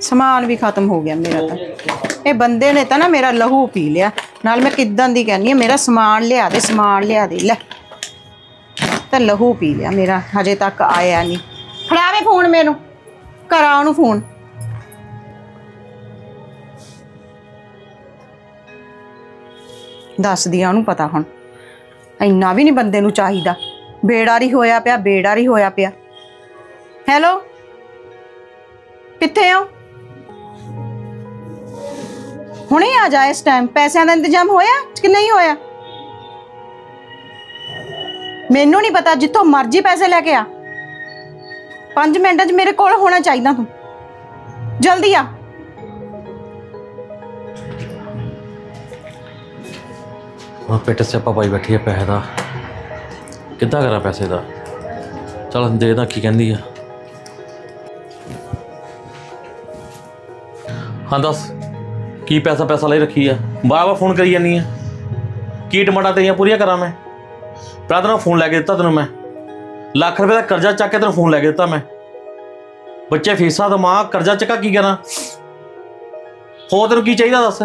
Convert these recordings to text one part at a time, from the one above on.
ਸਮਾਨ ਵੀ ਖਤਮ ਹੋ ਗਿਆ ਮੇਰਾ ਤਾਂ। ਇਹ ਬੰਦੇ ਨੇ ਤਾਂ ਨਾ ਮੇਰਾ ਲਹੂ ਪੀ ਲਿਆ। ਨਾਲ ਮੈਂ ਕਿਦਾਂ ਦੀ ਕਹਿੰਨੀ ਆ, ਮੇਰਾ ਸਮਾਨ ਲਿਆ ਦੇ, ਸਮਾਨ ਲਿਆ ਦੇ, ਲੈ। ਤਾਂ ਲਹੂ ਪੀ ਲਿਆ ਮੇਰਾ, ਹਜੇ ਤੱਕ ਆਇਆ ਨਹੀਂ। ਫੜਾਵੇ ਫੋਨ ਮੈਨੂੰ। ਕਰਾ ਉਹਨੂੰ ਫੋਨ। ਦੱਸਦੀ ਆ ਉਹਨੂੰ ਪਤਾ ਹੁਣ। ਇੰਨਾ ਵੀ ਨਹੀਂ ਬੰਦੇ ਨੂੰ ਚਾਹੀਦਾ। ਬੇੜਾਰੀ ਹੋਇਆ ਪਿਆ ਬੇੜਾਰੀ ਹੋਇਆ ਪਿਆ। ਹੈਲੋ ਕਿੱਥੇ ਹੋ? ਹੁਣੇ ਆ ਜਾ ਇਸ ਟਾਈਮ ਪੈਸਿਆਂ ਦਾ ਇੰਤਜ਼ਾਮ ਹੋਇਆ ਕਿ ਨਹੀਂ ਹੋਇਆ? ਮੈਨੂੰ ਨਹੀਂ ਪਤਾ ਜਿੱਥੋਂ ਮਰਜ਼ੀ ਪੈਸੇ ਲੈ ਕੇ ਆ। 5 ਮਿੰਟਾਂ 'ਚ ਮੇਰੇ ਕੋਲ ਹੋਣਾ ਚਾਹੀਦਾ ਤੂੰ। ਜਲਦੀ ਆ। ਹੁਣ ਪਿੱਟ ਸਿਆਪਾ ਪਾਈ ਬੈਠੀ ਹੈ ਪੈਸੇ ਦਾ। ਕਿੱਦਾਂ ਕਰਾਂ ਪੈਸੇ ਦਾ? ਚਲ ਦੇਖਦਾ ਕੀ ਕਹਿੰਦੀ ਆ। ਹਾਂ, ਦੱਸ। ਕੀ ਪੈਸਾ ਪੈਸਾ ਲਈ ਰੱਖੀ ਆ? ਬਾਰ-ਬਾਰ ਫੋਨ ਕਰੀ ਜਾਨੀ ਆ। ਕੀ ਡਿਮਾਂਡਾਂ ਤੇਰੀਆਂ ਪੂਰੀਆਂ ਕਰਾਂ ਮੈਂ? ਪਹਿਲਾਂ ਤੈਨੂੰ ਫੋਨ ਲੈ ਕੇ ਦਿੱਤਾ ਤੈਨੂੰ ਮੈਂ। ਲੱਖ ਰੁਪਏ ਦਾ ਕਰਜ਼ਾ ਚੱਕ ਕੇ ਤੈਨੂੰ ਫੋਨ ਲੈ ਕੇ ਦਿੱਤਾ ਮੈਂ। ਬੱਚੇ ਫੀਸਾਂ ਦਮਾ ਕਰਜ਼ਾ ਚੱਕਾ ਕੀ ਕਰਾਂ? ਹੋਰ ਤੈਨੂੰ ਕੀ ਚਾਹੀਦਾ ਦੱਸ?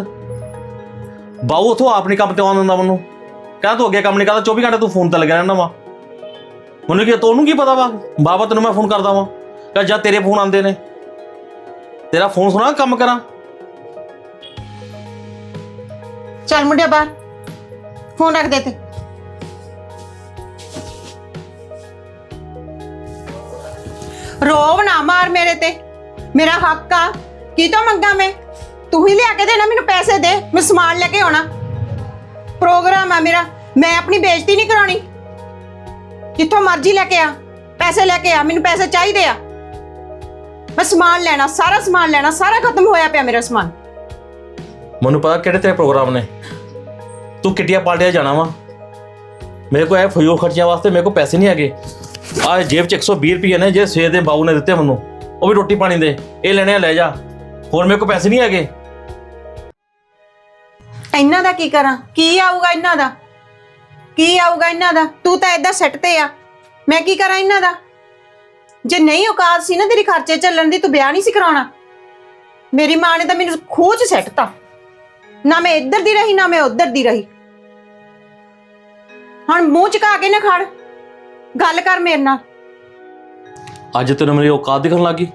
ਬਾਊ ਉਥੋਂ ਆਪਣੀ ਕੰਮ ਤੇ ਆਉਣ ਦਿੰਦਾ ਮੈਨੂੰ। ਕਹਿੰਦਾ ਤੂੰ ਅੱਗੇ ਕੰਮ ਨਹੀਂ ਕਰਦਾ 24 ਘੰਟੇ ਤੂੰ ਫੋਨ ਤੇ ਲੱਗਿਆ ਰਹਿੰਦਾ ਵਾ। ਮੈਨੂੰ ਕੀ ਤੈਨੂੰ ਕੀ ਪਤਾ ਵਾ? ਬਾਬਾ ਤੈਨੂੰ ਮੈਂ ਫੋਨ ਕਰਦਾ ਵਾਂ। ਕਹ ਜਾਂ ਤੇਰੇ ਫੋਨ ਆਉਂਦੇ ਨੇ। ਤੇਰਾ ਫੋਨ ਸੁਣਾ, ਕੰਮ ਕਰਾਂ। ਚੱਲ ਮੁੰਡਿਆ ਬਾਹਰ। ਫੋਨ ਰੱਖ ਦੇ ਤੇ। ਰੋਵ ਨਾ ਮਾਰ ਮੇਰੇ ਤੇ। ਮੇਰਾ ਹੱਕ ਆ। ਕੀ ਤੋਂ ਮੰਗਾ ਮੈਂ? ਤੂੰ ਹੀ ਲਿਆ ਕੇ ਦੇਣਾ ਮੈਨੂੰ ਪੈਸੇ ਦੇ। ਮੈਂ ਸਮਾਨ ਲੈ ਕੇ ਆਉਣਾ। ਪ੍ਰੋਗਰਾਮ ਆ ਮੇਰਾ। ਮੈਂ ਆਪਣੀ ਬੇਇੱਜ਼ਤੀ ਨਹੀਂ ਕਰਾਉਣੀ। ਜਿੱਥੋਂ ਮਰਜ਼ੀ ਲੈ ਕੇ ਆ। ਪੈਸੇ ਲੈ ਕੇ ਆ। ਮੈਨੂੰ ਪੈਸੇ ਚਾਹੀਦੇ ਆ। ਮੈਂ ਸਮਾਨ ਲੈਣਾ, ਸਾਰਾ ਸਮਾਨ ਲੈਣਾ, ਸਾਰਾ ਖਤਮ ਹੋਇਆ ਪਿਆ ਮੇਰਾ ਸਮਾਨ। ਮੈਨੂੰ ਪਤਾ ਕਿਹੜੇ ਤੇਰੇ ਪ੍ਰੋਗਰਾਮ ਨੇ। ਤੂੰ ਕਿੱਟੀਆਂ ਪਾਰਟੀਆਂ ਜਾਣਾ ਵਾ। ਮੇਰੇ ਕੋਲ ਇਹ ਫਯੋ ਖਰਚਿਆਂ ਵਾਸਤੇ ਮੇਰੇ ਕੋਲ ਪੈਸੇ ਨਹੀਂ ਹੈਗੇ। ਆ ਜੇਬ 'ਚ 120 ਰੁਪਏ ਨੇ, ਜੇ ਸਵੇਰ ਦੇ ਬਾਊ ਨੇ ਦਿੱਤੇ ਮੈਨੂੰ। ਉਹ ਵੀ ਰੋਟੀ ਪਾਣੀ ਦੇ। ਇਹ ਲੈਣੇ ਆ, ਲੈ ਜਾ। ਹੋਰ ਮੇਰੇ ਕੋਲ ਪੈਸੇ ਨਹੀਂ ਹੈਗੇ। ਇਹਨਾਂ ਦਾ ਕੀ ਕਰਾਂ? ਕੀ ਆਊਗਾ ਇਹਨਾਂ ਦਾ? ਕੀ ਆਊਗਾ ਇਹਨਾਂ ਦਾ? ਤੂੰ ਤਾਂ ਏਦਾਂ ਸੈੱਟ ਤੇ ਆ। ਮੈਂ ਕੀ ਕਰਾਂ ਇਹਨਾਂ ਦਾ? ਜੇ ਨਹੀਂ ਔਕਾਤ ਸੀ ਨਾ ਤੇਰੀ ਖਰਚੇ ਚੱਲਣ ਦੀ, ਤੂੰ ਵਿਆਹ ਨਹੀਂ ਸੀ ਕਰਾਉਣਾ। ਮੇਰੀ ਮਾਂ ਨੇ ਤਾਂ ਮੈਨੂੰ ਖੂਹ 'ਚ ਸੈੱਟਤਾ ਨਾ ਮੈਂ ਇੱਧਰ ਦੀ ਰਹੀ ਨਾ ਮੈਂ ਉੱਧਰ ਦੀ ਰਹੀ ਹੁਣ ਮੂੰਹ ਚਕਾ ਕੇ ਨਾ ਖੜ ਗੱਲ ਕਰ ਮੇਰੇ ਨਾਲ ਅੱਜ ਤੈਨੂੰ ਮੇਰੀ ਔਕਾਤ ਦਿਖਣ ਲੱਗੀ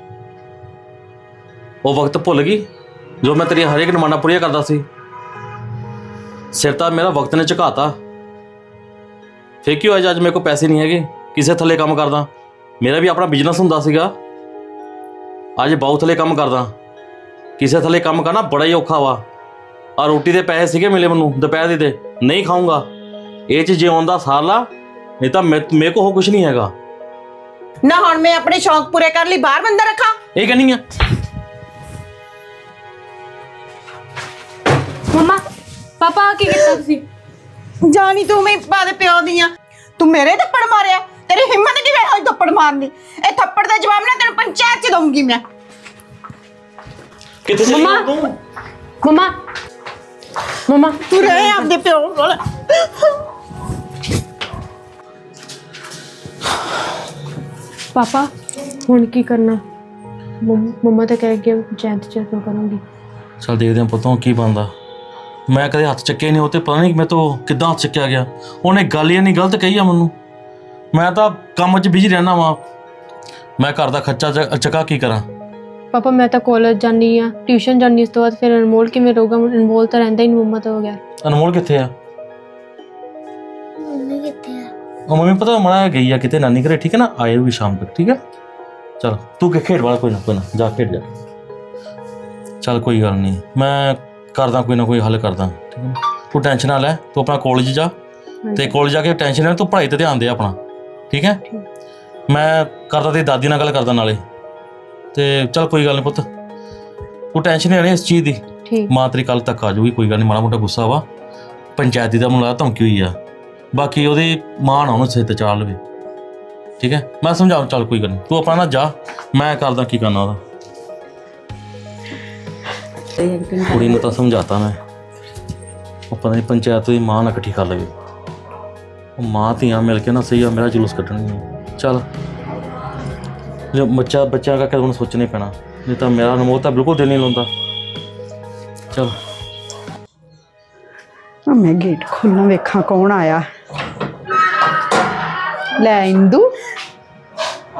ਉਹ ਵਕਤ ਭੁੱਲ ਗਈ ਜੋ ਮੈਂ ਤੇਰੀ ਹਰੇਕ ਡਿਮਾਂਡਾਂ ਪੂਰੀਆਂ ਕਰਦਾ ਸੀ ਸਿਰ ਤਾਂ ਮੇਰਾ ਵਕਤ ਨੇ ਝੁਕਾਤਾ ਫੇਰ ਕੀ ਹੋਇਆ ਜੇ ਅੱਜ ਮੇਰੇ ਕੋਲ ਪੈਸੇ ਨਹੀਂ ਹੈਗੇ ਕਿਸੇ ਥੱਲੇ ਕੰਮ ਕਰਦਾ ਮੇਰਾ ਵੀ ਆਪਣਾ ਬਿਜ਼ਨਸ ਹੁੰਦਾ ਸੀਗਾ ਅੱਜ ਬਹੁਤ ਥੱਲੇ ਕੰਮ ਕਰਦਾ ਕਿਸੇ ਥੱਲੇ ਕੰਮ ਕਰਨਾ ਬੜਾ ਹੀ ਔਖਾ ਵਾ ਆ ਰੋਟੀ ਦੇ ਪੈਸੇ ਸੀਗੇ ਮਿਲੇ ਮੈਨੂੰ ਦੁਪਹਿਰ ਦੇ ਤੇ। ਨਹੀਂ ਖਾਊਂਗਾ। ਇਹ ਚ ਜਿਉਣ ਦਾ ਸਾਰ ਲਾ ਨਹੀਂ ਤਾਂ ਮੇ- ਮੇਰੇ ਕੋਲ ਕੁਝ ਨਹੀਂ ਹੈਗਾ। ਨਾ ਹੁਣ ਮੈਂ ਆਪਣੇ ਸ਼ੌਂਕ ਪੂਰੇ ਕਰ ਲਈ ਬਾਹਰ ਬੰਦਾ ਰੱਖਾਂ। ਇਹ ਕਹਿੰਨੀ ਆ? ਮਮਾ ਪਾਪਾ ਆ ਕੀ ਕੀਤਾ ਤੁਸੀਂ? ਜਾਨੀ ਤੂੰ ਮੈਂ ਬਾਦੇ ਪਿਓ ਦੀਆਂ। ਤੂੰ ਮੇਰੇ ਥੱਪੜ ਮਾਰਿਆ। ਤੇਰੀ ਹਿੰਮਤ ਕਿਵੇਂ ਹੋਈ ਥੱਪੜ ਮਾਰਨ। ਦੀ ਇਹ ਥੱਪੜ ਦਾ ਜਵਾਬ ਨਾ ਤੈਨੂੰ ਪੰਚਾਇਤ ਚ ਦਊਂਗੀ ਮੈਂ। ਕਿੱਥੇ ਚਲੀ ਮੰਮਾ। ਗਈ ਤੂੰ? ਮਮਾ ਮਮਾ ਤੂੰ ਰਹੇ ਆਪਦੇ ਪਿਓ ਕੋਲ ਪਾਪਾ ਹੁਣ ਕੀ ਕਰਨਾ? ਮੰਮ- ਤਾਂ ਕਹਿ ਗਿਆ ਜੈਂਤ ਚ ਕਿਉਂ ਕਰੂੰਗੀ। ਚਲ ਦੇਖਦੇ ਹਾਂ ਪੁੱਤੋਂ ਕੀ ਬਣਦਾ। ਮੈਂ ਕਦੇ ਹੱਥ ਚੱਕੇ ਨਹੀਂ ਉਹ ਤੇ ਪਤਾ ਨਹੀਂ ਮੈਂ ਤੋਂ ਕਿੱਦਾਂ ਹੱਥ ਚੱਕਿਆ ਗਿਆ। ਉਹਨੇ ਗੱਲ ਹੀ ਨਹੀਂ ਗਲਤ ਕਹੀ ਆ ਮੈਨੂੰ। ਮੈਂ ਤਾਂ ਕੰਮ 'ਚ ਬਿਜ਼ੀ ਰਹਿਣਾ ਵਾਂ। ਮੈਂ ਘਰ ਦਾ ਖਰਚਾ ਚੱਕਾ ਕੀ ਕਰਾਂ? ਪਾਪਾ ਮੈਂ ਤਾਂ ਕਾਲਜ ਜਾਨੀ ਆ ਟਿਊਸ਼ਨ ਜਾਨੀ ਇਸ ਤੋਂ ਬਾਅਦ ਫਿਰ ਅਨਮੋਲ ਕਿਵੇਂ ਰਹੂਗਾ? ਅਨਮੋਲ ਤਾਂ ਰਹਿੰਦਾ ਹੀ ਨਹੀਂ ਮੰਮਾ ਤੋਂ ਬਗੈਰ। ਅਨਮੋਲ ਕਿੱਥੇ ਆ? ਮੰਮੀ ਕਿੱਥੇ ਆ? ਉਹ ਮੰਮੀ ਪਤਾ ਮਣਾ ਗਈ ਆ ਕਿਤੇ ਨਾਨੀ ਘਰੇ ਠੀਕ ਹੈ ਨਾ? ਆਏ ਵੀ ਸ਼ਾਮ ਤੱਕ ਠੀਕ ਹੈ? ਚਲ ਤੂੰ ਕਿ ਖੇਡ ਵਾਲਾ ਕੋਈ ਨਾ ਕੋਈ ਨਾ ਜਾ ਖੇਡ ਜਾ। ਚਲ ਕੋਈ ਗੱਲ ਨਹੀਂ। ਮੈਂ ਕਰਦਾ ਕੋਈ ਨਾ ਕੋਈ ਹੱਲ ਕਰਦਾ ਠੀਕ ਹੈ ਨਾ? ਤੂੰ ਟੈਨਸ਼ਨ ਨਾ ਲੈ ਤੂੰ ਆਪਣਾ ਕਾਲਜ ਜਾ। ਤੇ ਕਾਲਜ ਜਾ ਕੇ ਟੈਨਸ਼ਨ ਨਾ ਤੂੰ ਪੜ੍ਹਾਈ ਤੇ ਧਿਆਨ ਦੇ ਆਪਣਾ ਠੀਕ ਹੈ? ਮੈਂ ਕਰਦਾ ਤੇ ਦਾਦੀ ਨਾਲ ਗੱਲ ਕਰਦਾ ਨਾਲੇ। ਤੇ ਚਲ ਕੋਈ ਗੱਲ ਨਹੀਂ ਪੁੱਤ। ਤੂੰ ਟੈਨਸ਼ਨ ਨਹੀਂ ਲੈਣੀ ਇਸ ਚੀਜ਼ ਦੀ। ਠੀਕ। ਮਾਂ ਤੇਰੀ ਕੱਲ ਤੱਕ ਆ ਜਾਊਗੀ ਕੋਈ ਗੱਲ ਨਹੀਂ ਮਾੜਾ ਮੋਟਾ ਗੁੱਸਾ ਵਾ। ਪੰਚਾਇਤੀ ਦਾ ਮੁਲਾ ਧਮਕੀ ਹੋਈ ਆ। ਬਾਕੀ ਉਹਦੀ ਮਾਂ ਨਾ ਉਹਨੂੰ ਸਿਰ ਤੇ ਚਾੜ ਲਵੇ। ਠੀਕ ਹੈ? ਮੈਂ ਸਮਝਾਉਂ ਚੱਲ ਕੋਈ ਗੱਲ ਨਹੀਂ ਤੂੰ ਆਪਣਾ ਨਾ ਜਾ ਮੈਂ ਕਰਦਾ ਕੀ ਕਰਨਾ ਉਹਦਾ। ਕੁੜੀ ਨੂੰ ਤਾਂ ਸਮਝਾਤਾ ਮੈਂ। ਉਹ ਪਤਾ ਨਹੀਂ ਪੰਚਾਇਤ ਦੀ ਮਾਂ ਨਾ ਇਕੱਠੀ ਕਰ ਲਵੇ। ਉਹ ਮਾਂ ਧੀਆਂ ਮਿਲ ਕੇ ਨਾ ਸਹੀ ਆ ਮੇਰਾ ਜਲੂਸ ਕੱਢਣਗੀਆਂ। ਚੱਲ। ਜੋ ਬੱਚਾ ਬੱਚਾ ਦਾ ਕਦੋਂ ਸੋਚਣਾ ਹੀ ਪੈਣਾ। ਇਹ ਤਾਂ ਮੇਰਾ ਅਨਮੋਲ ਤਾਂ ਬਿਲਕੁਲ ਦਿਲ ਨਹੀਂ ਲਾਉਂਦਾ। ਚਲ। ਆ ਮੈਂ ਗੇਟ ਖੋਲ੍ਹਾਂ, ਵੇਖਾਂ ਕੌਣ ਆਇਆ। ਲੈ ਇੰਦੂ।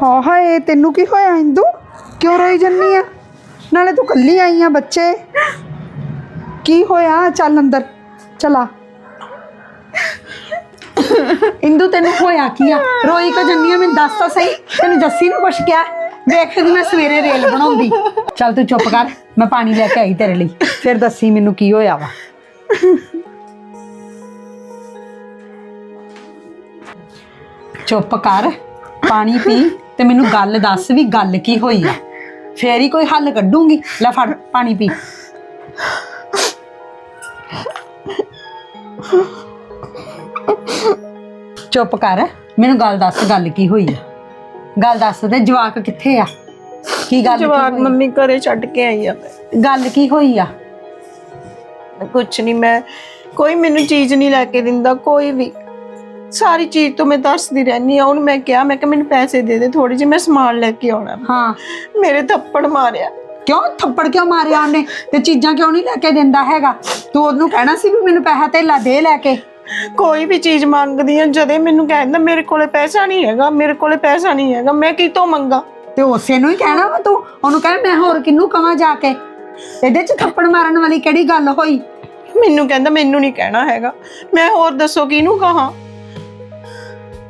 ਹਾਂ, ਹਾਏ, ਤੈਨੂੰ ਕੀ ਹੋਇਆ ਇੰਦੂ? ਕਿਉਂ ਰੋਈ ਜੰਨੀ ਆ? ਨਾਲੇ ਤੂੰ ਕੱਲੀ ਆਈ ਆ ਬੱਚੇ। ਕੀ ਹੋਇਆ? ਚੱਲ ਅੰਦਰ। ਚਲਾ ਇੰਦੂ ਤੈਨੂੰ ਹੋਇਆ ਕੀ ਆ? ਰੋਈ ਕੋ ਜੰਨੀ ਆ, ਮੈਨੂੰ ਦੱਸ ਤਾਂ ਸਹੀ। ਤੈਨੂੰ ਜੱਸੀ ਨੂੰ ਕੁਛ ਕਿਹਾ ਵੇਖਦੀ ਮੈਂ ਸਵੇਰੇ ਰੇਲ ਬਣਾਉਂਦੀ। ਚੱਲ ਤੂੰ ਚੁੱਪ ਕਰ, ਮੈਂ ਪਾਣੀ ਲੈ ਕੇ ਆਈ ਤੇਰੇ ਲਈ। ਫਿਰ ਦੱਸੀ ਮੈਨੂੰ ਕੀ ਹੋਇਆ ਵਾ। ਚੁੱਪ ਕਰ, ਪਾਣੀ ਪੀ ਤੇ ਮੈਨੂੰ ਗੱਲ ਦੱਸ ਵੀ ਗੱਲ ਕੀ ਹੋਈ ਆ। ਫੇਰ ਹੀ ਕੋਈ ਹੱਲ ਕੱਢੂੰਗੀ। ਲੈ ਫੜ, ਪਾਣੀ ਪੀ। ਚੁੱਪ ਕਰ। ਮੈਨੂੰ ਗੱਲ ਦੱਸ ਗੱਲ ਕੀ ਹੋਈ ਆ? ਗੱਲ ਦੱਸ ਤੇ ਜਵਾਕ ਕਿੱਥੇ ਆ? ਕੀ ਗੱਲ ਕੀ ਜਵਾਕ ਹੋਈ? ਮੰਮੀ ਘਰੇ ਛੱਡ ਕੇ ਆਈ ਆ। ਮੈਂ ਗੱਲ ਕੀ ਹੋਈ ਆ? ਕੁਛ ਨਹੀਂ ਮੈਂ ਕੋਈ ਮੈਨੂੰ ਚੀਜ਼ ਨਹੀਂ ਲੈ ਕੇ ਦਿੰਦਾ ਕੋਈ ਵੀ। ਸਾਰੀ ਚੀਜ਼ ਤੋਂ ਮੈਂ ਦੱਸਦੀ ਰਹਿੰਦੀ ਆ ਹੁਣ ਮੈਂ ਕਿਹਾ ਮੈਂ ਕਿ ਮੈਨੂੰ ਪੈਸੇ ਦੇ ਦੇ ਥੋੜੇ ਜਿਹੇ ਮੈਂ ਸਮਾਨ ਲੈ ਕੇ ਆਉਣਾ। ਹਾਂ। ਮੇਰੇ ਥੱਪੜ ਮਾਰਿਆ। ਕਿਉਂ? ਥੱਪੜ ਕਿਉਂ ਮਾਰਿਆ ਉਹਨੇ? ਤੇ ਚੀਜ਼ਾਂ ਕਿਉਂ ਨਹੀਂ ਲੈ ਕੇ ਦਿੰਦਾ ਹੈਗਾ? ਤੂੰ ਉਹਨੂੰ ਕਹਿਣਾ ਸੀ ਵੀ ਮੈਨੂੰ ਪੈਸਾ ਧੇਲਾ ਦੇ ਲੈ ਕੇ। ਕੋਈ ਵੀ ਚੀਜ਼ ਮੰਗਦੀ ਆ ਜਦੇ ਮੈਨੂੰ ਕਹਿੰਦਾ ਮੇਰੇ ਕੋਲੇ ਪੈਸਾ ਨਹੀਂ ਹੈਗਾ ਮੇਰੇ ਕੋਲੇ ਪੈਸਾ ਨਹੀਂ ਹੈਗਾ ਮੈਂ ਕਿਤੋਂ ਮੰਗਾ? ਤੇ ਉਸੇ ਨੂੰ ਹੀ ਕਹਿਣਾ ਵਾ ਤੂੰ? ਉਹਨੂੰ ਕਹਿ ਮੈਂ ਹੋਰ ਕਿਹਨੂੰ ਕਵਾਂ ਜਾ ਕੇ? ਇਹਦੇ ਚ ਥੱਪੜ ਮਾਰਨ ਵਾਲੀ ਕਿਹੜੀ ਗੱਲ ਹੋਈ? ਮੈਨੂੰ ਕਹਿੰਦਾ ਮੈਨੂੰ ਨਹੀਂ ਕਹਿਣਾ ਹੈਗਾ। ਮੈਂ ਹੋਰ ਦੱਸੋ ਕਿਹਨੂੰ ਕਹਾਂ?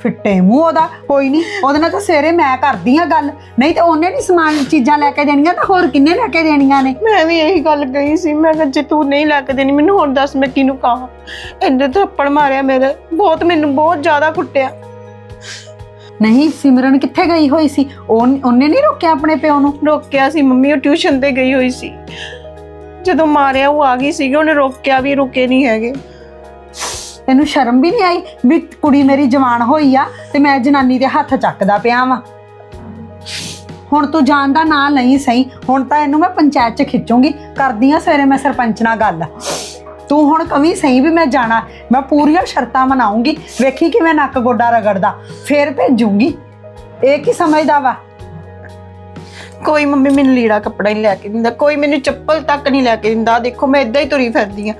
ਫਿੱਟੇ ਮੂੰਹ ਉਹਦਾ ਕੋਈ ਨਹੀਂ ਉਹਦੇ ਨਾਲ ਤਾਂ ਸਵੇਰੇ ਮੈਂ ਕਰਦੀ ਆ ਗੱਲ। ਨਹੀਂ ਤੇ ਉਹਨੇ ਨਹੀਂ ਸਮਾਨ ਚੀਜ਼ਾਂ ਲੈ ਕੇ ਦੇਣੀਆਂ ਤਾਂ ਹੋਰ ਕਿੰਨੇ ਲੈ ਕੇ ਦੇਣੀਆਂ ਨੇ? ਮੈਂ ਵੀ ਇਹੀ ਗੱਲ ਕਹੀ ਸੀ ਮੈਂ ਕਿਹਾ ਜੇ ਤੂੰ ਨਹੀਂ ਲੈ ਕੇ ਦੇਣੀ ਮੈਨੂੰ ਹੋਰ ਦੱਸ ਮੈਂ ਕਿਹਨੂੰ ਕਹਾਂ। ਇੰਨੇ ਥੱਪੜ ਮਾਰਿਆ ਮੇਰੇ ਬਹੁਤ ਮੈਨੂੰ ਬਹੁਤ ਜ਼ਿਆਦਾ ਕੁੱਟਿਆ। ਨਹੀਂ ਸਿਮਰਨ ਕਿੱਥੇ ਗਈ ਹੋਈ ਸੀ? ਉਹ ਉਹਨੇ ਨਹੀਂ ਰੋਕਿਆ ਆਪਣੇ ਪਿਓ ਨੂੰ? ਰੋਕਿਆ ਸੀ ਮੰਮੀ ਉਹ ਟਿਊਸ਼ਨ ਤੇ ਗਈ ਹੋਈ ਸੀ। ਜਦੋਂ ਮਾਰਿਆ ਉਹ ਆ ਗਈ ਸੀਗੀ ਉਹਨੇ ਰੋਕਿਆ ਵੀ ਰੁਕੇ ਨਹੀਂ ਹੈਗੇ। ਤੈਨੂੰ ਸ਼ਰਮ ਵੀ ਨਹੀਂ ਆਈ ਵੀ ਕੁੜੀ ਮੇਰੀ ਜਵਾਨ ਹੋਈ ਆ ਤੇ ਮੈਂ ਜਨਾਨੀ ਦੇ ਹੱਥ ਚੱਕਦਾ ਪਿਆ ਵਾਂ? ਹੁਣ ਤੂੰ ਜਾਣ ਦਾ ਨਾਂ ਲਈ ਸਹੀ, ਹੁਣ ਤਾਂ ਇਹਨੂੰ ਮੈਂ ਪੰਚਾਇਤ 'ਚ ਖਿੱਚੂੰਗੀ, ਕਰਦੀ ਆ ਸਵੇਰੇ ਮੈਂ ਸਰਪੰਚ ਨਾਲ ਗੱਲ। ਤੂੰ ਹੁਣ ਕਵੀ ਸਹੀ ਵੀ ਮੈਂ ਜਾਣਾ, ਮੈਂ ਪੂਰੀਆਂ ਸ਼ਰਤਾਂ ਮਨਾਉਂਗੀ, ਵੇਖੀ ਕਿਵੇਂ ਨੱਕ ਗੋਡਾ ਰਗੜਦਾ, ਫੇਰ ਭੇਜੂੰਗੀ। ਇਹ ਕੀ ਸਮਝਦਾ ਵਾ? ਕੋਈ ਮੰਮੀ ਮੈਨੂੰ ਲੀੜਾ ਕੱਪੜਾ ਨਹੀਂ ਲੈ ਕੇ ਦਿੰਦਾ, ਕੋਈ ਮੈਨੂੰ ਚੱਪਲ ਤੱਕ ਨਹੀਂ ਲੈ ਕੇ ਦਿੰਦਾ ਦੇਖੋ ਮੈਂ ਇਦਾਂ ਹੀ ਤੁਰੀ ਫਿਰਦੀ ਆ।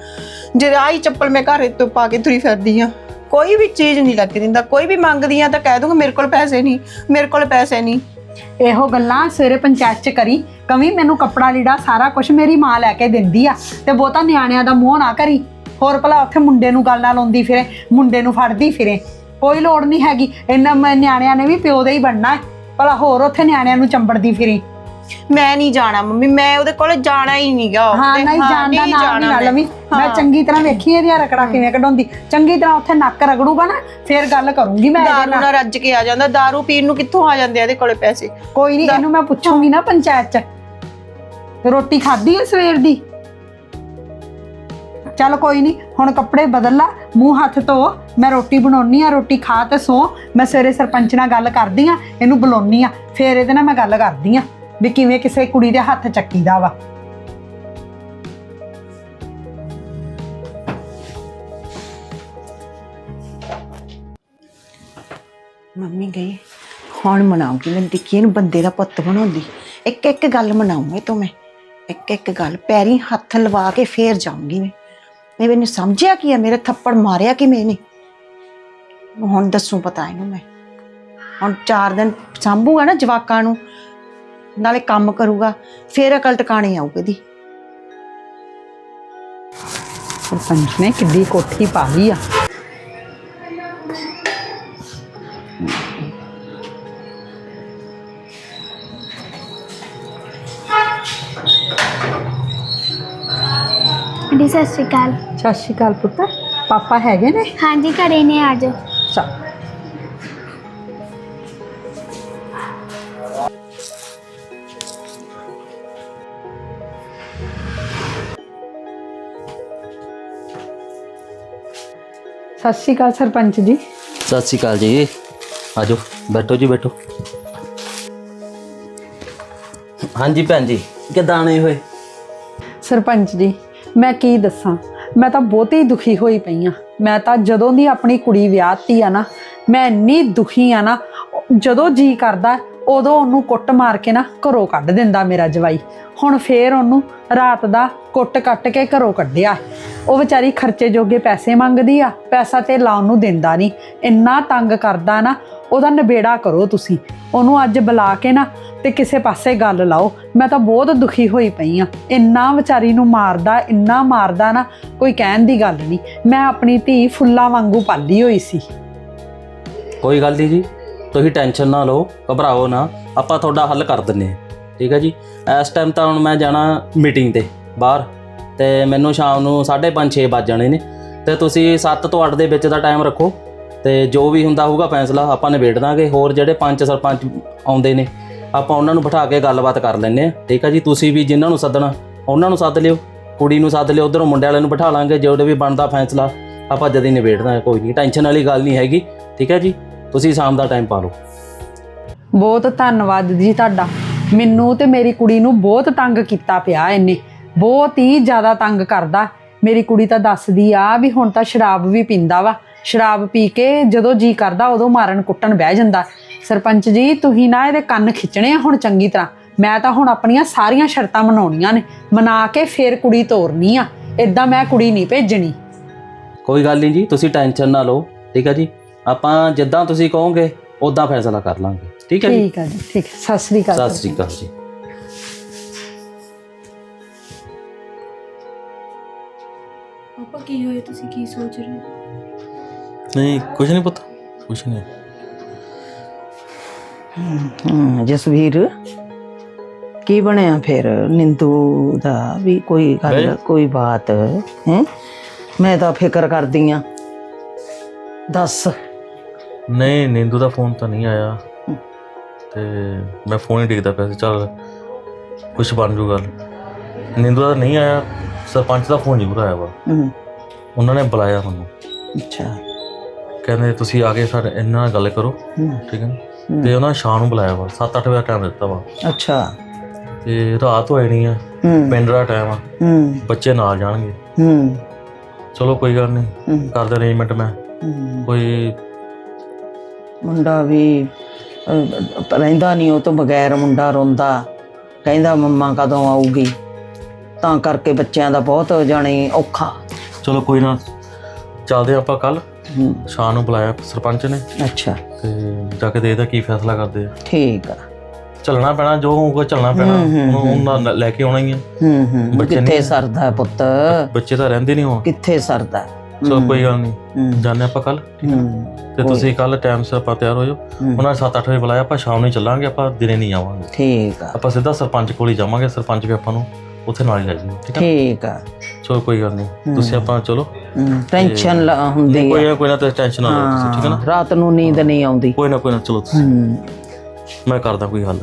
ਜੇ ਆਹੀ ਚੱਪਲ ਮੈਂ ਘਰੇ ਤੋਂ ਪਾ ਕੇ ਤੁਰੀ ਫਿਰਦੀ ਆ ਕੋਈ ਵੀ ਚੀਜ਼ ਨਹੀਂ ਲੱਗ ਕੇ ਦਿੰਦਾ, ਕੋਈ ਵੀ ਮੰਗਦੀ ਆ ਤਾਂ ਕਹਿ ਦੂੰਗਾ, ਮੇਰੇ ਕੋਲ ਪੈਸੇ ਨਹੀਂ, ਮੇਰੇ ਕੋਲ ਪੈਸੇ ਨਹੀਂ। ਇਹੋ ਗੱਲਾਂ ਸਵੇਰੇ ਪੰਚਾਇਤ 'ਚ ਕਰੀ, ਕਵੀ ਮੈਨੂੰ ਕੱਪੜਾ ਲੀੜਾ ਸਾਰਾ ਕੁਝ ਮੇਰੀ ਮਾਂ ਲੈ ਕੇ ਦਿੰਦੀ ਆ ਤੇ ਬਹੁਤਾ ਨਿਆਣਿਆਂ ਦਾ ਮੂੰਹ ਨਾ ਕਰੀ। ਹੋਰ ਭਲਾ ਉੱਥੇ ਮੁੰਡੇ ਨੂੰ ਗੱਲ ਨਾਲ ਲਾਉਂਦੀ ਫਿਰੇ, ਮੁੰਡੇ ਨੂੰ ਫੜਦੀ ਫਿਰੇ। ਕੋਈ ਲੋੜ ਨਹੀਂ ਹੈਗੀ ਇਹਨਾਂ ਮ- ਨਿਆਣਿਆਂ ਨੇ ਵੀ ਪਿਓ ਦਾ ਹੀ ਬਣਨਾ ਭਲਾ ਹੋਰ ਉੱਥੇ ਨਿਆਣਿਆਂ ਨੂੰ ਚੰਬੜਦੀ ਫਿਰੀ। ਮੈਂ ਨਹੀਂ ਜਾਣਾ ਮੰਮੀ ਮੈਂ ਉਹਦੇ ਕੋਲ ਜਾਣਾ ਹੀ ਨਹੀਂਗਾ ਹਾਂ ਨਹੀਂ ਜਾਣਦਾ ਨਾਮ ਨਹੀਂ ਨਾ ਲਵੀ। ਮੈਂ ਚੰਗੀ ਤਰ੍ਹਾਂ ਵੇਖੀ ਇਹਦੀਆਂ ਰਕੜਾ ਕਿਵੇਂ ਕਢਾਉਂਦੀ। ਚੰਗੀ ਤਰ੍ਹਾਂ ਉੱਥੇ ਨੱਕ ਰਗੜੂਗਾ ਨਾ ਫੇਰ ਗੱਲ ਕਰੂੰਗੀ ਮੈਂ ਦਾਰੂ ਨਾਲ। ਨਾਲ ਰੱਜ ਕੇ ਆ ਜਾਂਦਾ ਦਾਰੂ ਪੀਣ ਨੂੰ ਕਿੱਥੋਂ ਆ ਜਾਂਦੇ ਆ ਇਹਦੇ ਕੋਲੇ ਪੈਸੇ? ਕੋਈ ਨਹੀਂ ਇਹਨੂੰ ਮੈਂ ਪੁੱਛੂੰਗੀ ਨਾ ਪੰਚਾਇਤ 'ਚ। ਰੋਟੀ ਖਾਧੀ ਹੈ ਸਵੇਰ ਦੀ? ਚੱਲ ਕੋਈ ਨਹੀਂ ਹੁਣ ਕੱਪੜੇ ਬਦਲ ਲਾ ਮੂੰਹ ਹੱਥ ਧੋ ਮੈਂ ਰੋਟੀ ਬਣਾਉਣੀ ਆ ਰੋਟੀ ਖਾ ਤੇ ਸੋ ਮੈਂ ਸਵੇਰੇ ਸਰਪੰਚ ਨਾਲ ਗੱਲ ਕਰਦੀ ਆ ਇਹਨੂੰ ਬੁਲਾਉਣੀ ਆ ਫੇਰ ਇਹਦੇ ਨਾਲ ਮੈਂ ਗੱਲ ਕਰਦੀ ਆ। ਵੀ ਕਿਵੇਂ ਕਿਸੇ ਕੁੜੀ ਦੇ ਹੱਥ ਚੱਕੀਦਾ ਵਾ। ਮੰਮੀ ਗਈ। ਹੁਣ ਮਨਾਉਂਗੀ ਮੈਂ ਦੇਖੀ ਇਹਨੂੰ ਬੰਦੇ ਦਾ ਪੁੱਤ ਬਣਾਉਂਦੀ। ਇੱਕ ਇੱਕ ਗੱਲ ਮਨਾਉਂ ਤੂੰ ਮੈਂ। ਇੱਕ ਇੱਕ ਗੱਲ, ਪੈਰੀ ਹੱਥ ਲਵਾ ਕੇ ਫੇਰ ਜਾਊਂਗੀ ਮੈਂ। ਇਹ ਮੈਨੂੰ ਸਮਝਿਆ ਕੀ ਹੈ ਮੇਰੇ ਥੱਪੜ ਮਾਰਿਆ ਕਿਵੇਂ ਨੇ ਹੁਣ ਦੱਸੂ ਪਤਾ ਇਹਨੂੰ ਮੈਂ। ਹੁਣ 4 ਦਿਨ ਸਾਂਭੂਗਾ ਨਾ ਜਵਾਕਾਂ ਨੂੰ। ਨਾਲੇ ਕੰਮ ਕਰੂਗਾ ਫੇਰ ਅਕਲ ਟਿਕਾਣੇ ਆਊਗੀ ਦੀ ਸਰਪੰਚ ਨੇ ਕਿੱਡੀ ਕੋਠੀ ਪਾ ਲਈ ਆ। ਜੀ ਸਤਿ ਸ਼੍ਰੀ ਅਕਾਲ। ਸਤਿ ਸ਼੍ਰੀ ਅਕਾਲ ਪੁੱਤ ਪਾਪਾ ਹੈਗੇ ਨੇ? ਹਾਂਜੀ ਘਰੇ ਨੇ ਆ ਜਾਓ। ਸਤਿ ਸ਼੍ਰੀ ਅਕਾਲ ਸਰਪੰਚ ਜੀ। ਸਤਿ ਸ਼੍ਰੀ ਅਕਾਲ ਜੀ। ਆਜੋ ਬੈਠੋ ਜੀ ਬੈਠੋ। ਹਾਂਜੀ ਭੈਣ ਜੀ ਕਿੱਦਾਂ ਆਣੇ ਹੋਏ? ਸਰਪੰਚ ਜੀ ਮੈਂ ਕੀ ਦੱਸਾਂ? ਮੈਂ ਤਾਂ ਬਹੁਤੀ ਦੁਖੀ ਹੋਈ ਪਈ ਆ। ਮੈਂ ਤਾਂ ਜਦੋਂ ਦੀ ਆਪਣੀ ਕੁੜੀ ਵਿਆਹਤੀ ਆ ਨਾ ਮੈਂ ਇੰਨੀ ਦੁਖੀ ਆ ਨਾ ਜਦੋਂ ਜੀ ਕਰਦਾ ਉਦੋਂ ਉਹਨੂੰ ਕੁੱਟ ਮਾਰ ਕੇ ਨਾ ਘਰੋਂ ਕੱਢ ਦਿੰਦਾ ਮੇਰਾ ਜਵਾਈ। ਹੁਣ ਫੇਰ ਉਹਨੂੰ ਰਾਤ ਦਾ ਕੁੱਟ ਕੱਟ ਕੇ ਘਰੋਂ ਕੱਢਿਆ। ਉਹ ਵਿਚਾਰੀ ਖਰਚੇ ਜੋਗੇ ਪੈਸੇ ਮੰਗਦੀ ਆ, ਪੈਸਾ ਤੇ ਲਾਉਣ ਨੂੰ ਦਿੰਦਾ ਨਹੀਂ। ਇੰਨਾ ਤੰਗ ਕਰਦਾ ਨਾ, ਉਹਦਾ ਨਿਬੇੜਾ ਕਰੋ ਤੁਸੀਂ। ਉਹਨੂੰ ਅੱਜ ਬੁਲਾ ਕੇ ਨਾ ਤੇ ਕਿਸੇ ਪਾਸੇ ਗੱਲ ਲਾਓ। ਮੈਂ ਤਾਂ ਬਹੁਤ ਦੁਖੀ ਹੋਈ ਪਈ ਆ। ਇੰਨਾ ਵਿਚਾਰੀ ਨੂੰ ਮਾਰਦਾ, ਇੰਨਾ ਮਾਰਦਾ ਨਾ, ਕੋਈ ਕਹਿਣ ਦੀ ਗੱਲ ਨਹੀਂ। ਮੈਂ ਆਪਣੀ ਧੀ ਫੁੱਲਾਂ ਵਾਂਗੂ ਪਾਲੀ ਹੋਈ ਸੀ। ਕੋਈ ਗੱਲ ਨਹੀਂ ਜੀ। ਤੁਸੀਂ ਟੈਨਸ਼ਨ ਨਾ ਲਓ, ਘਬਰਾਓ ਨਾ। ਆਪਾਂ ਤੁਹਾਡਾ ਹੱਲ ਕਰ ਦਿੰਨੇ ਹਾਂ। ਠੀਕ ਹੈ ਜੀ? ਇਸ ਟਾਈਮ ਤਾਂ ਹੁਣ ਮੈਂ ਜਾਣਾ ਮੀਟਿੰਗ ਤੇ, ਬਾਹਰ। ਤੇ ਮੈਨੂੰ ਸ਼ਾਮ ਨੂੰ 5:30 6 ਵੱਜ ਜਾਣੇ ਨੇ। ਤੇ ਤੁਸੀਂ 7 ਤੋਂ 8 ਦੇ ਵਿੱਚ ਦਾ ਟਾਈਮ ਰੱਖੋ। ਤੇ ਜੋ ਵੀ ਹੁੰਦਾ ਹੋਊਗਾ ਫੈਸਲਾ, ਆਪਾਂ ਨਿਬੇੜ ਦਾਂਗੇ। ਹੋਰ ਜਿਹੜੇ ਪੰਜ ਸਰਪੰਚ ਆਉਂਦੇ ਨੇ, ਆਪਾਂ ਉਹਨਾਂ ਨੂੰ ਬਿਠਾ ਕੇ ਗੱਲਬਾਤ ਕਰ ਲੈਂਦੇ ਆ ਠੀਕ ਹੈ ਜੀ? ਤੁਸੀਂ ਵੀ ਜਿਨ੍ਹਾਂ ਨੂੰ ਸੱਦਣਾ, ਉਹਨਾਂ ਨੂੰ ਸੱਦ ਲਿਓ। ਕੁੜੀ ਨੂੰ ਸੱਦ ਲਿਓ, ਉਧਰੋਂ ਮੁੰਡੇ ਵਾਲਿਆਂ ਨੂੰ ਬਿਠਾ ਲਾਂਗੇ। ਜਿਹੜੇ ਵੀ ਬਣਦਾ ਫੈਸਲਾ, ਆਪਾਂ ਜਦ ਹੀ ਨਿਬੇੜ ਕੋਈ ਨਹੀਂ। ਟੈਨਸ਼ਨ ਵਾਲੀ ਗੱਲ ਨਹੀਂ ਹੈਗੀ। ਠੀਕ ਹੈ ਜੀ? ਤੁਸੀਂ ਸ਼ਾਮ ਦਾ ਟਾਈਮ ਪਾ ਲਓ। ਬਹੁਤ ਧੰਨਵਾਦ ਜੀ ਤੁਹਾਡਾ। ਮੈਨੂੰ ਤੇ ਮੇਰੀ ਕੁੜੀ ਨੂੰ ਬਹੁਤ ਤੰਗ ਕੀਤਾ ਪਿਆ ਇਹਨੇ। ਬਹੁਤ ਹੀ ਜ਼ਿਆਦਾ ਤੰਗ ਕਰਦਾ। ਮੇਰੀ ਕੁੜੀ ਤਾਂ ਦੱਸਦੀ ਆ ਵੀ ਹੁਣ ਤਾਂ ਸ਼ਰਾਬ ਵੀ ਪੀਂਦਾ ਵਾ। ਸ਼ਰਾਬ ਪੀ ਕੇ ਜਦੋਂ ਜੀ ਕਰਦਾ ਉਦੋਂ ਮਾਰਨ ਕੁੱਟਣ ਬਹਿ ਜਾਂਦਾ। ਸਰਪੰਚ ਜੀ ਤੁਸੀਂ ਨਾ ਇਹਦੇ ਕੰਨ ਖਿੱਚਣੇ ਆ ਹੁਣ ਚੰਗੀ ਤਰ੍ਹਾਂ। ਮੈਂ ਤਾਂ ਹੁਣ ਆਪਣੀਆਂ ਸਾਰੀਆਂ ਸ਼ਰਤਾਂ ਮਨਾਉਣੀਆਂ ਨੇ। ਮਨਾ ਕੇ ਫੇਰ ਕੁੜੀ ਤੋਰਨੀ ਆ। ਇਦਾਂ ਮੈਂ ਕੁੜੀ ਨਹੀਂ ਭੇਜਣੀ। ਕੋਈ ਗੱਲ ਨਹੀਂ ਜੀ ਤੁਸੀਂ ਟੈਨਸ਼ਨ ਨਾ ਲਓ। ਠੀਕ ਹੈ ਜੀ? ਆਪਾਂ ਜਿੱਦਾਂ ਤੁਸੀਂ ਕਹੋਗੇ ਉਦਾਂ ਫੈਸਲਾ ਕਰ ਲਾਂਗੇ। ਠੀਕ ਹੈ ਜੀ? ਠੀਕ ਆ ਜੀ ਠੀਕ ਹੈ। ਸਤਿ ਸ੍ਰੀ ਅਕਾਲ ਸਤਿ ਸ੍ਰੀ ਅਕਾਲ ਜੀ। ਪਾਪਾ ਕੀ ਹੋਇਆ? ਤੁਸੀਂ ਕੀ ਸੋਚ ਰਹੇ ਹੋ? ਨਹੀਂ ਕੁਝ ਨਹੀਂ ਪਤਾ ਕੁਝ ਨਹੀਂ। ਜਸਵੀਰ ਕੀ ਬਣਿਆ ਫਿਰ? ਨਿੰਦੂ ਦਾ ਵੀ ਕੋਈ ਗੱਲ। ਕੋਈ ਬਾਤ ਹੈ? ਮੈਂ ਤਾਂ ਫਿਕਰ ਕਰਦੀ ਆ। ਦੱਸ। ਨਹੀਂ ਨਿੰਦੂ ਦਾ ਫੋਨ ਤਾਂ ਨਹੀਂ ਆਇਆ। ਤੇ ਮੈਂ ਫੋਨ ਹੀ ਦੇਖਦਾ ਪਿਆ ਸੀ ਚੱਲ ਕੁਝ ਬਣ ਜੂ ਗੱਲ। ਨਿੰਦੂ ਦਾ ਨਹੀਂ ਆਇਆ ਸਰਪੰਚ ਦਾ ਫੋਨ ਜ਼ਰੂਰ ਆਇਆ ਵਾ। ਉਹਨਾਂ ਨੇ ਬੁਲਾਇਆ ਮੈਨੂੰ ਅੱਛਾ। ਕਹਿੰਦੇ ਤੁਸੀਂ ਆ ਕੇ ਸਾਡੇ ਇਹਨਾਂ ਨਾਲ ਗੱਲ ਕਰੋ ਠੀਕ ਹੈ ਨਾ? ਤੇ ਉਹਨਾਂ ਨੇ ਸ਼ਾਮ ਨੂੰ ਬੁਲਾਇਆ ਵਾ 7-8 ਵਜੇ ਟਾਈਮ ਦਿੱਤਾ ਵਾ। ਅੱਛਾ। ਤੇ ਰਾਤ ਹੋਈ ਨਹੀਂ ਆ ਪਿੰਡ ਦਾ ਟਾਈਮ ਆ। ਬੱਚੇ ਨਾਲ ਜਾਣਗੇ। ਚਲੋ ਕੋਈ ਗੱਲ ਨਹੀਂ ਕਰਦੇ ਅਰੇਂਜਮੈਂਟ ਮੈਂ। ਕੋਈ ਮੁੰਡਾ ਵੀ ਰਹਿੰਦਾ ਨਹੀਂ ਉਹ ਤੋਂ ਬਗੈਰ ਮੁੰਡਾ ਰੋਂਦਾ। ਕਹਿੰਦਾ ਮੰਮਾ ਕਦੋਂ ਆਊਗੀ? ਤਾਂ ਕਰਕੇ ਬੱਚਿਆਂ ਦਾ ਬਹੁਤ ਜਾਣੀ ਔਖਾ। ਚਲੋ ਕੋਈ ਨਾ ਚੱਲਦੇ ਆਪਾਂ ਕੱਲ ਸ਼ਾਮ ਨੂੰ ਬੁਲਾਇਆ ਸਰਪੰਚ ਨੇ। ਅੱਛਾ। ਤੇ ਜਾ ਕੇ ਦੇਖਦਾ ਕੀ ਫੈਸਲਾ ਕਰਦੇ ਆ। ਠੀਕ ਆ। ਚੱਲਣਾ ਪੈਣਾ ਜੋ ਹੋਊਗਾ ਚੱਲਣਾ ਪੈਣਾ। ਹੂੰ, ਹੂੰ, ਉਹਨੂੰ ਲੈ ਕੇ ਆਉਣਾ ਹੀ ਆ। ਹੂੰ ਹੂੰ। ਕਿੱਥੇ ਸਰਦਾ ਹੈ ਪੁੱਤ? ਬੱਚੇ ਤਾਂ ਰਹਿੰਦੇ ਨਹੀਂ ਹੁਣ। ਕਿੱਥੇ ਸਰਦਾ? ਚਲੋ ਕੋਈ ਗੱਲ ਨਹੀਂ ਜਾਣੇ ਆਪਾਂ ਕੱਲ ਹੂੰ। ਤੇ ਤੁਸੀਂ ਕੱਲ ਟਾਈਮ ਸਿਰ ਆਪਾਂ ਤਿਆਰ ਹੋ ਜਾਓ। ਉਹਨਾਂ ਨੇ 7-8 ਵਜੇ ਬੁਲਾਇਆ ਆਪਾਂ ਸ਼ਾਮ ਨੂੰ ਚੱਲਾਂਗੇ ਆਪਾਂ ਦਿਨੇ ਨਹੀਂ ਆਵਾਂਗੇ। ਠੀਕ ਆ। ਆਪਾਂ ਸਿੱਧਾ ਸਰਪੰਚ ਕੋਲ ਹੀ ਜਾਵਾਂਗੇ ਸਰਪੰਚ ਵੀ ਆਪਾਂ ਨੂੰ ਉੱਥੇ ਨਾਲ ਹੀ ਲੈ ਜਾਊਗਾ ਠੀਕ ਠੀਕ ਆ। ਚਲੋ ਕੋਈ ਗੱਲ ਨਹੀਂ ਤੁਸੀਂ ਆਪਾਂ ਚਲੋ। ਟੈਨਸ਼ਨ ਲਾ ਹੁੰਦੀ ਕੋਈ ਆ। ਨਾ ਕੋਈ ਨਾ ਤੁਸੀਂ ਟੈਨਸ਼ਨ ਨਾ ਲਓ ਤੁਸੀਂ ਠੀਕ ਹੈ ਨਾ? ਰਾਤ ਨੂੰ ਨੀਂਦ ਨਹੀਂ ਆਉਂਦੀ। ਕੋਈ ਨਾ ਕੋਈ ਨਾ ਚਲੋ ਤੁਸੀਂ। ਮੈਂ ਕਰਦਾ ਕੋਈ ਹੱਲ।